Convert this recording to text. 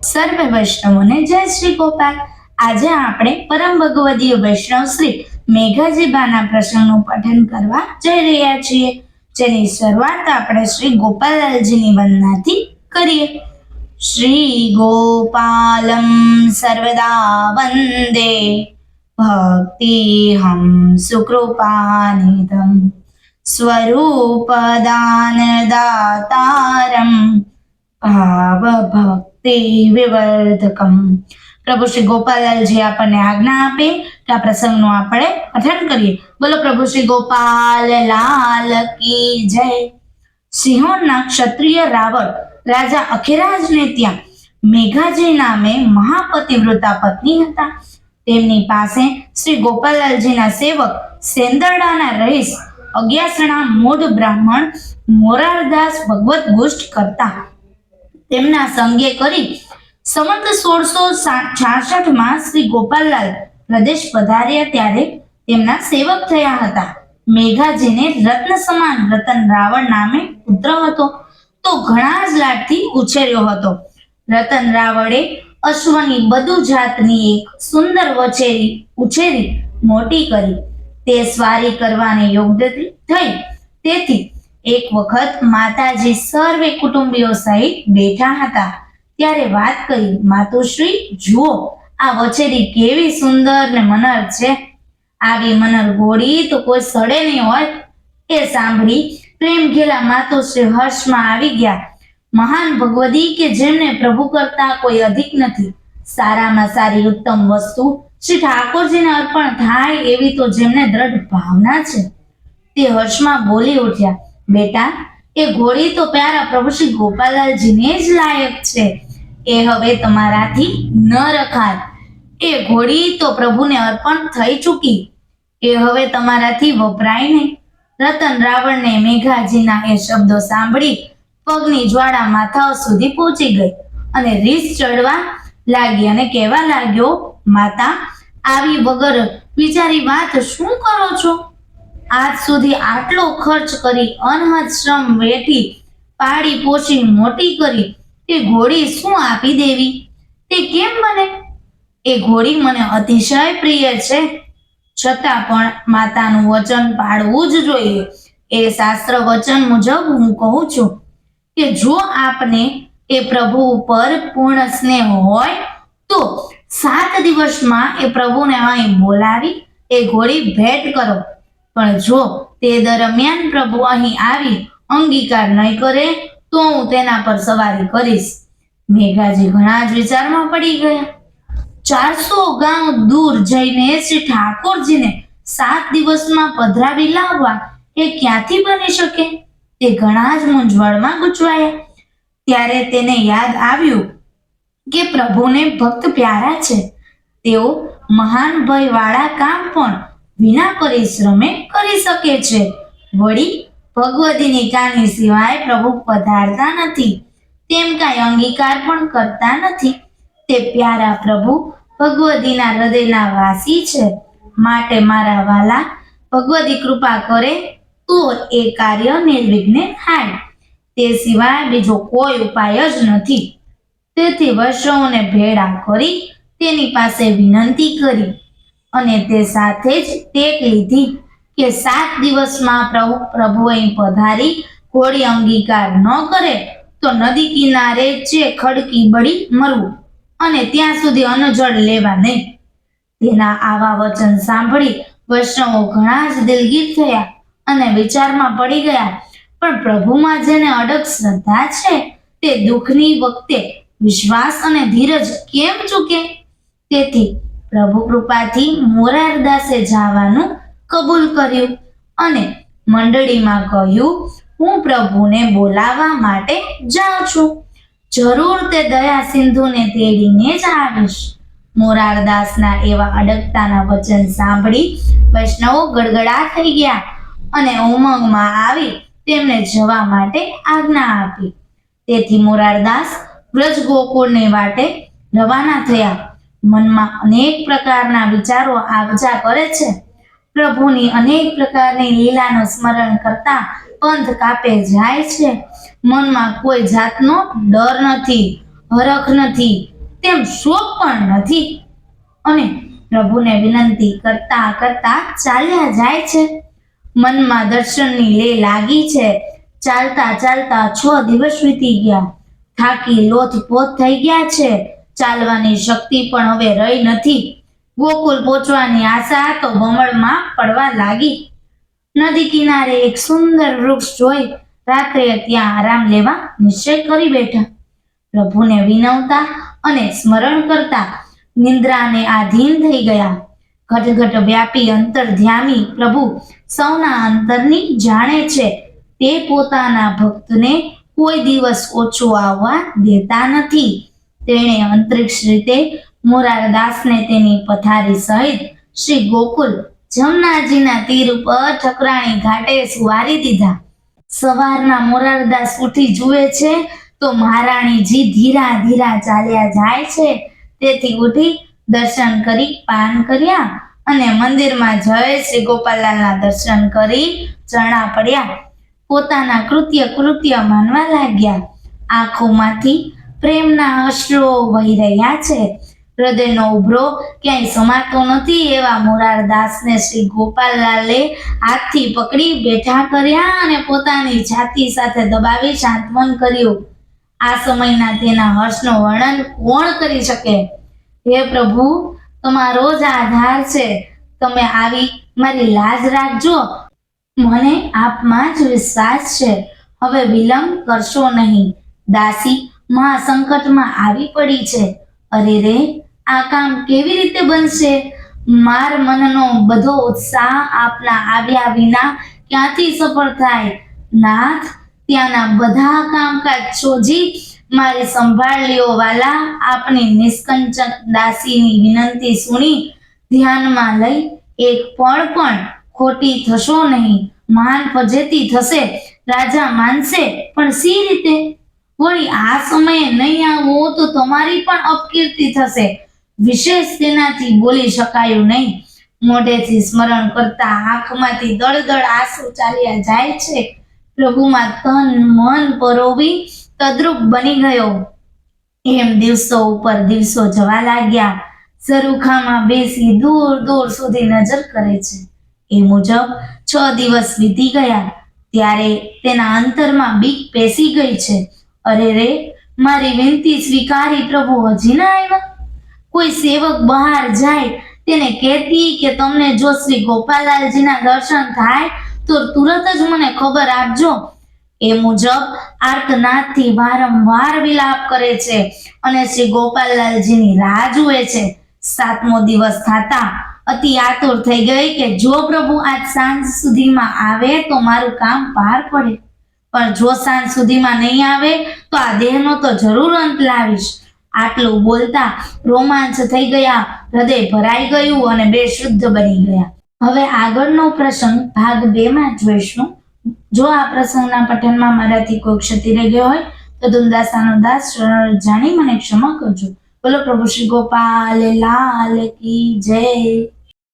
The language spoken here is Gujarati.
સર્વે વૈષ્ણવોને જય શ્રી ગોપાલ. આજે આપણે પરમ ભગવદીય વૈષ્ણવ શ્રી મેઘાજીબાના પ્રસંગનું પઠન કરવા જઈ રહ્યા છીએ, જેની શરૂઆત આપણે શ્રી ગોપાલજીની વંદનાથી કરીએ. શ્રી ગોપાલમ સર્વદા વંદે. ભક્તિહમ સુકૃપાનિધમ સ્વરૂપદાનદાતારમ ભાવભક્તિ વિવર્ધકમ પ્રભુ શ્રી ગોપાલજી આપણને આજ્ઞા આપે કે આ પ્રસંગનું આપણે પઠન કરીએ બોલો પ્રભુ શ્રી ગોપાલ લાલ કી જય સિંહોના ક્ષત્રિય રાવણ રાજા અખિરાજને ત્યાં મેઘાજી નામે મહાપતિવ્રતા પત્ની હતા। તેમની પાસે શ્રી ગોપાલલાલજીના સેવક સેંદરડાના રહીશ અગિયાસણા મૂળ બ્રાહ્મણ મોરારદાસ ભગવત ગુષ્ટ કરતા તેમના સંગે કરી સમગ્ર સોળસો છાસઠમાં શ્રી ગોપાલલાલ પ્રદેશ પધાર્યા ત્યારે તેમના સેવક થયા હતા. મેઘાજીને રત્ન સમાન રતન રાવણ નામે પુત્ર હતો. તો ઘણા જ લાડથી ઉછેર્યો હતો. રતન રાવળે અશ્વની બધુ જાતની એક સુંદર વછેરી ઉછેરી મોટી કરી. તે સ્વારી કરવાને યોગ્ય થઈ. તેથી એક વખત માતાજી સર્વે કુટુંબીઓ સહિત બેઠા હતા. ત્યારે વાત કરી, માતુશ્રી, જુઓ, આ વછેરી કેવી સુંદર ને મનર છે. આવી મનર ગોળી તો કોઈ સડે નહીં હોય. એ સાંભળી પ્રેમ ઘેલા માતુશ્રી હર્ષમાં આવી ગયા. મહાન ભગવદી કે જેમને પ્રભુ કરતા કોઈ અધિક નથી. સારામાં સારી ઉત્તમ વસ્તુ શ્રી ઠાકોરજીને અર્પણ થાય એવી તો જેમને દ્રઢ ભાવના છે. તે હર્ષમાં બોલી ઉઠ્યા. બેટા, એ ઘોડી તો પ્યારા પ્રભુ શ્રી ગોપાલલાલજીને જ લાયક છે. એ હવે તમારાથી ન રખાય. એ ઘોડી તો પ્રભુને અર્પણ થઈ ચૂકી. એ હવે તમારાથી વપરાય નહીં. રતન રાવણને મેઘાજીના એ શબ્દો સાંભળી પગની જ્વાળા માથાઓ સુધી પહોંચી ગઈ અને રીસ ચડવા લાગી અને કહેવા લાગ્યો, માતા, આવી વગર વિચારી વાત શું કરો છો? આજ સુધી આટલો ખર્ચ કરી શ્રમ વેઠી પાડી પોષી મોટી કરી. તે ઘોડી શું આપી દેવી? તે કેમ બને? એ ઘોડી મને અતિશય પ્રિય છે. છતાં પણ માતાનું વચન પાળવું જ જોઈએ. એ શાસ્ત્ર વચન મુજબ હું કહું છું કે જો આપને એ પ્રભુ ઉપર પૂર્ણ સ્નેહ હોય, તો સાત દિવસમાં એ પ્રભુને અહીં બોલાવી એ ઘોડી ભેટ કરો. પણ જો તે દરમિયાન પ્રભુ અહીં આવી અંગીકાર નહીં કરે, તો હું તેના પર સવારી કરીશ. મેઘાજી ઘણા જ વિચારમાં પડી ગયા. ચારસો ગામ દૂર જઈને શ્રી ઠાકોરજીને સાત દિવસમાં પધરાવી લાવવા એ ક્યાંથી બની શકે? તે ઘણા જ મૂંઝવણમાં ગૂંચવાયા. ત્યારે તેને યાદ આવ્યું કે પ્રભુને ભક્ત પ્યારા છે. તેઓ મહાન ભયવાળા કામ પણ વિના પરિશ્રમે કરી શકે છે. વળી, ભગવતીની કાની સિવાય પ્રભુ પધારતા નથી. તેમ કાંઈ અંગીકાર પણ કરતા નથી. તે પ્યારા પ્રભુ ભગવતીના હૃદયના વાસી છે. માટે મારા વાલા, ભગવતી કૃપા કરે, તો એ કાર્ય નિર્વિઘ્ને થાય તે સિવાય બીજો કોઈ ઉપાય જ નથી. તેથી વર્ષોને ભેળા કરી તેની પાસે વિનંતી કરી. અને તે સાથે જ ટેક લીધી કે સાત દિવસમાં પ્રભુ અહીં પધારી, ઘોડી અંગીકાર ન કરે તો નદી કિનારે જે ખડકી બળી મરવું અને ત્યાં સુધી અન્નજળ લેવા નહીં. તેના આવા વચન સાંભળી વૈષ્ણવો ઘણા જ દિલગીર થયા અને વિચારમાં પડી ગયા, પણ પ્રભુમાં જેને અડગ શ્રદ્ધા છે, તે દુઃખની વખતે વિશ્વાસ અને ધીરજ કેમ ચૂકે? તેથી પ્રભુ કૃપાથી મોરારદાસે જવાનું કબૂલ કર્યું અને મંડળીમાં કહ્યું, હું પ્રભુને બોલાવવા માટે જાઉં છું. જરૂર તે દયા સિંધુને તેડીને જ આવીશ. મોરારદાસના એવા અડગતાના વચન સાંભળી વૈષ્ણવો ગડગડા થઈ ગયા અને ઉમંગમાં આવી તેમને જવા માટે આજ્ઞા આપી. તેથી મોરારદાસ વ્રજ ગોકુળને વાટે રવાના થયા. મનમાં અનેક પ્રકારના વિચારો આવજા કરે છે. પ્રભુની અનેક પ્રકારની લીલાનું સ્મરણ કરતા પંથ કાપે જાય છે. મનમાં કોઈ જાતનો ડર નથી, હરખ નથી, તેમ શોક પણ નથી. અને પ્રભુને વિનંતી કરતા કરતા ચાલ્યા જાય છે. મનમાં દર્શનની લે લાગી છે. ચાલતા ચાલતા છ દિવસ વીતી ગયા. થાકી લોથપોથ થઈ ગયા છે. ચાલવાની શક્તિ પણ હવે રહી નથી. ગોકુલ પહોંચવાની આશા તો ભમળમાં પડવા લાગી. નદી કિનારે એક સુંદર વૃક્ષ જોઈ રાત્રે ત્યાં આરામ લેવા નિશ્ચય કરી બેઠા. પ્રભુને વિનવતા અને સ્મરણ કરતા નિંદ્રાને આધીન થઈ ગયા. ઘટઘટ વ્યાપી અંતર ધ્યામી પ્રભુ સૌના અંતરની જાણે છે. તે પોતાના ભક્તને કોઈ દિવસ ઓછો આવવા દેતા નથી. તેણે અંતરિક્ષ રીતે મોરારદાસને તેની પથારી સહિત શ્રી ગોકુલ જમનાજીના તીર ઉપર ઠકરાણી ઘાટે સુવારી દીધા. સવારના મોરારદાસ ઉઠી જુએ છે તો મહારાણીજી ધીરા ધીરા ચાલ્યા જાય છે. તેથી ઉઠી દર્શન કરી પાન કર્યા અને મંદિરમાં જય શ્રી ગોપાલલાલના દર્શન કરી ચણા પડ્યા. પોતાના કૃત્ય કૃત્ય માનવા લાગ્યા. આંખોમાંથી પ્રેમના અશ્રુઓ વહી રહ્યા છે. હૃદયનો ઉભરો ક્યાંય સમાતો નથી એવા મોરારદાસને શ્રી ગોપાલલાલે હાથથી પકડી બેઠા કર્યા અને પોતાની છાતી સાથે દબાવી શાંતમન કર્યું. આ સમયના તેના હર્ષનો વર્ણન કોણ કરી શકે? હે પ્રભુ, તમારો જ આધાર છે. તમે આવી મારી લાજ રાખજો. મને આપમાં જ વિશ્વાસ છે. હવે વિલંબ કરશો નહીં. દાસી મહાસંકટમાં આવી પડી છે. અરે રે, આ કામ કેવી રીતે બનશે? માર મનનો બધો ઉત્સાહ આપના આવ્યા વિના ક્યાંથી સફળ થાય? નાથ, ત્યાંના બધા કામકાજ સોજી મારી સંભાળ લ્યો વાલા આપની નિષ્કંચન દાસીની વિનંતી સુણી ધ્યાનમાં લઈ, એક પળ પણ ખોટી થશો નહીં. મહાન ફજેતી થશે. રાજા માનશે. પણ સી રીતે? વળી આ સમયે નહીં આવો તો તમારી પણ અપકીર્તિ થશે. વિશેષ તેનાથી બોલી શકાયું નહીં. મોઢેથી સ્મરણ કરતા આંખમાંથી દળદળ આંસુ ચાલ્યા જાય છે. પ્રભુમાં તન મન પરોવી તદ્રુપ બની ગયો. એમ દિવસો ઉપર દિવસો જવા લાગ્યા. ઝરૂખામાં બેસી દૂર દૂર સુધી નજર કરે છે. એ મુજબ છ દિવસ વીતી ગયા. ત્યારે તેના અંતરમાં બીક પેસી ગઈ છે. અરે રે, મારી વિનંતી સ્વીકારી પ્રભુ, હજી ના આવ્યા? કોઈ સેવક બહાર જાય, તેને કહેતી કે તમને જો શ્રી ગોપાલાલજીના દર્શન થાય, તો તુરત જ મને ખબર આપજો. એ મુજબ, આર્તનાદથી વારંવાર વિલાપ કરે છે અને શ્રી ગોપાલલાલજીની રાહ જુએ છે. સાતમો દિવસ થતા અતિ આતુર થઈ ગઈ કે જો પ્રભુ આજ સાંજ સુધીમાં આવે, તો મારું કામ પાર પડે. પણ જો સાંજ સુધીમાં નહીં આવે, તો આ દેહનો તો જરૂર અંત લાવીશ. આટલું બોલતા રોમાંચ થઈ ગયા, હૃદય ભરાઈ ગયું અને બે શુદ્ધ બની ગયા. હવે આગળનો પ્રસંગ ભાગ બે માં જોઈશું. જો આ પ્રસંગના પઠનમાં મારાથી કોઈ ક્ષતિ રહી ગયો હોય, તો દુલદાસાનો દાસ જાણી મને ક્ષમા કરજો. બોલો પ્રભુ શ્રી ગોપાલ, લાલ કી જય.